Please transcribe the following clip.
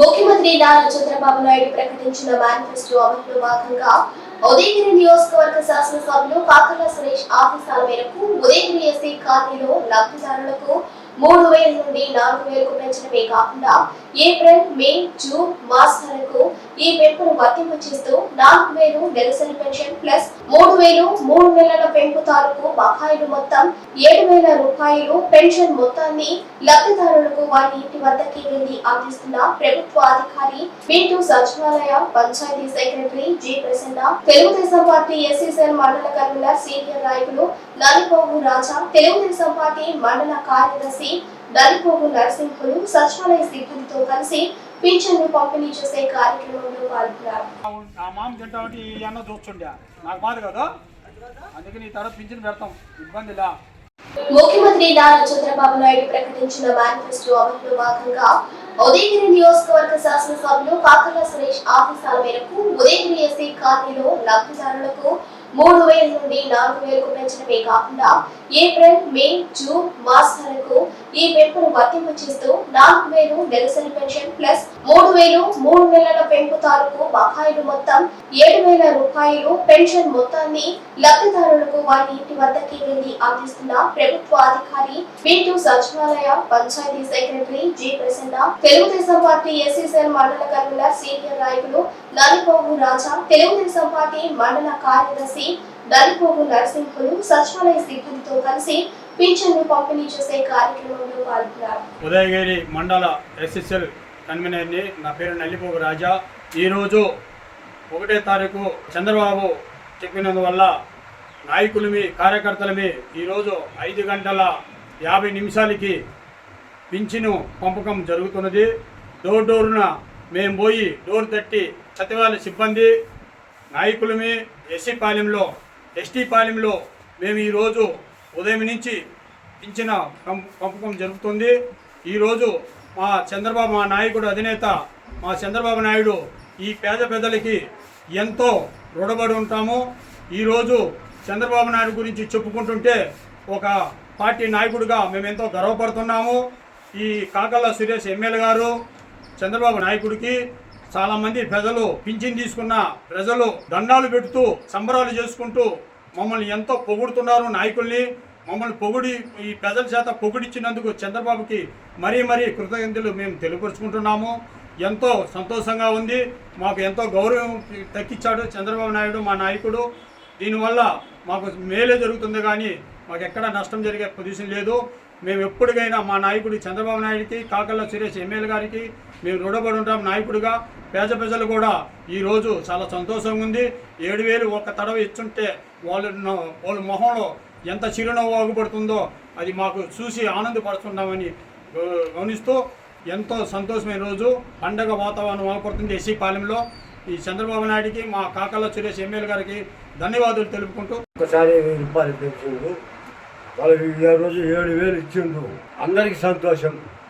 ముఖ్యమంత్రి నారా చంద్రబాబు నాయుడు ప్రకటించిన మేనిఫెస్టో అమలులో భాగంగా ఉదయగిరి నియోజకవర్గ శాసనసభ్యులు కాకర్ల సురేష్ ఆదేశాల మేరకు ఉదయగిరి ఎస్సీ కాలనీలో లబ్ధిదారులకు మూడు వేల నుండి నాలుగు వేలకు పెంచడమే కాకుండా ఏప్రిల్ మే జూన్ మాసాలకు ఈ పెంపును వర్తింపు చేస్తూ నాలుగు వేలు నెలసరి పెన్షన్ ప్లస్ మూడు వేలు మూడు నెలల పెంపు తాలూకు బకాయిలు మొత్తం ఏడు వేల రూపాయలు పెన్షన్ మొత్తాన్ని లబ్ధిదారులకు వారి ఇంటి వద్దకి వెళ్ళి అందిస్తున్న ప్రభుత్వ అధికారి వీటు సచివాలయ panchayat secretary G Prasanna Telugu Desam party SCCL మండల కన్వీనర్ సీనియర్ నాయకులు నలిపోగు రాజా తెలుగుదేశం పార్టీ మండల కార్యదర్శి నలిపోగు నరసింహులు సచివాలయ సిబ్బందితో కలిసి పింఛన్ను పంపిణీ చేసే కార్యక్రమంలో పాల్గొన్నారు. ఆ మామ తింటా ఉంటే ఈ అన్న చూస్తుండే. నాకు బాధ కదా? అందుకని ఈ తర్వాత పింఛన్ పెడతాం. ఇబ్బందిలా ముఖ్యమంత్రి నారా చంద్రబాబు నాయుడు ప్రకటించిన మేనిఫెస్టో అమలులో భాగంగా ఉదయగిరి నియోజకవర్గ శాసనసభ్యులు కాకర్ల సురేష్ ఆదేశాల మేరకు ఉదయగిరి ఎస్సీ కాలనీలో లబ్ధిదారులకు మూడు వేల నుండి నాలుగు వేలకు పెంచడమే కాకుండా ఏప్రిల్ మే జూన్ మాసాలకు ఈ పెంపును వర్తింపచేస్తూ నాలుగు వేలు నెలసరి పెన్షన్ ప్లస్ మూడు వేలు మూడు నెలల పెంపు తాలూకు బకాయిలు మొత్తం ఏడు వేల రూపాయలు పెన్షన్ మొత్తాన్ని లబ్ధిదారులకు వారి ఇంటి వద్దకి వెళ్ళి అందిస్తున్న ప్రభుత్వ అధికారి వీటు సచివాలయ panchayat secretary G Prasanna Telugu Desam party SCCL మండల కన్వీనర్ సీనియర్ నాయకులు నలిపోగు రాజా తెలుగుదేశం పార్టీ మండల కార్యదర్శి నలిపోగు నరసింహులు సచివాలయ సిబ్బందితో కలిసి పింఛన్ను పంపిణీ చేసే కార్యక్రమంలో పాల్గొన్నారు. ఉదయగిరి మండల ఎస్ఎస్ఎల్ కన్వీనర్ని నా పేరు నల్లిపోగు రాజా. ఈరోజు ఒకటే తారీఖు చంద్రబాబు చెప్పినందువల్ల నాయకులమి కార్యకర్తలమి ఈరోజు ఐదు గంటల యాభై నిమిషాలకి పింఛను పంపకం జరుగుతున్నది. డోర్ డోరున మేము పోయి డోర్ తట్టి సచివాలయ సిబ్బంది నాయకులమి ఎస్సీ పాలెంలో ఎస్టీ పాలెంలో మేము ఈరోజు ఉదయం నుంచి పింఛన పం- పంపకం జరుగుతుంది. ఈరోజు మా చంద్రబాబు మా నాయకుడు అధినేత మా చంద్రబాబు నాయుడు ఈ పేద పెద్దలకి ఎంతో రుణపడి ఉంటాము. ఈరోజు చంద్రబాబు నాయుడు గురించి చెప్పుకుంటుంటే ఒక పార్టీ నాయకుడిగా మేము ఎంతో గర్వపడుతున్నాము. ఈ కాకల్లా సురేష్ ఎమ్మెల్యే గారు చంద్రబాబు నాయకుడికి చాలా మంది ప్రజలు పింఛన్ తీసుకున్న ప్రజలు దండాలు పెడుతూ సంబరాలు చేసుకుంటూ మమ్మల్ని ఎంతో పొగుడుతున్నారు నాయకుల్ని. మమ్మల్ని పొగిడి ఈ ప్రజల చేత పొగిడిచ్చినందుకు చంద్రబాబుకి మరీ మరీ కృతజ్ఞతలు మేము తెలియపరుచుకుంటున్నాము. ఎంతో సంతోషంగా ఉంది. మాకు ఎంతో గౌరవం తగ్గించాడు చంద్రబాబు నాయుడు మా నాయకుడు. దీనివల్ల మాకు మేలే జరుగుతుంది కానీ మాకు ఎక్కడ నష్టం జరిగే పొజిషన్ లేదు. మేము ఎప్పటికైనా మా నాయకుడి చంద్రబాబు నాయుడికి కాకల్ల సురేష్ ఎమ్మెల్యే గారికి మేము రుణపడి ఉంటాం నాయకుడిగా. పేద ప్రజలు కూడా ఈరోజు చాలా సంతోషంగా ఉంది. ఏడు వేలు ఒక తడవ ఇచ్చుంటే వాళ్ళ వాళ్ళ మొహంలో ఎంత చిరునవ్వు ఆగుపడుతుందో అది మాకు చూసి ఆనందపడుతున్నామని గమనిస్తూ ఎంతో సంతోషమైన రోజు. పండగ వాతావరణం ఆగుపడుతుంది ఎస్సీ పాలెంలో. ఈ చంద్రబాబు నాయుడికి మా కాకల సురేష్ ఎమ్మెల్యే గారికి ధన్యవాదాలు తెలుపుకుంటూ. ఒకసారి వెయ్యి రూపాయలు ఈ రోజు ఏడు వేలు ఇచ్చిండు అందరికీ సంతోషం.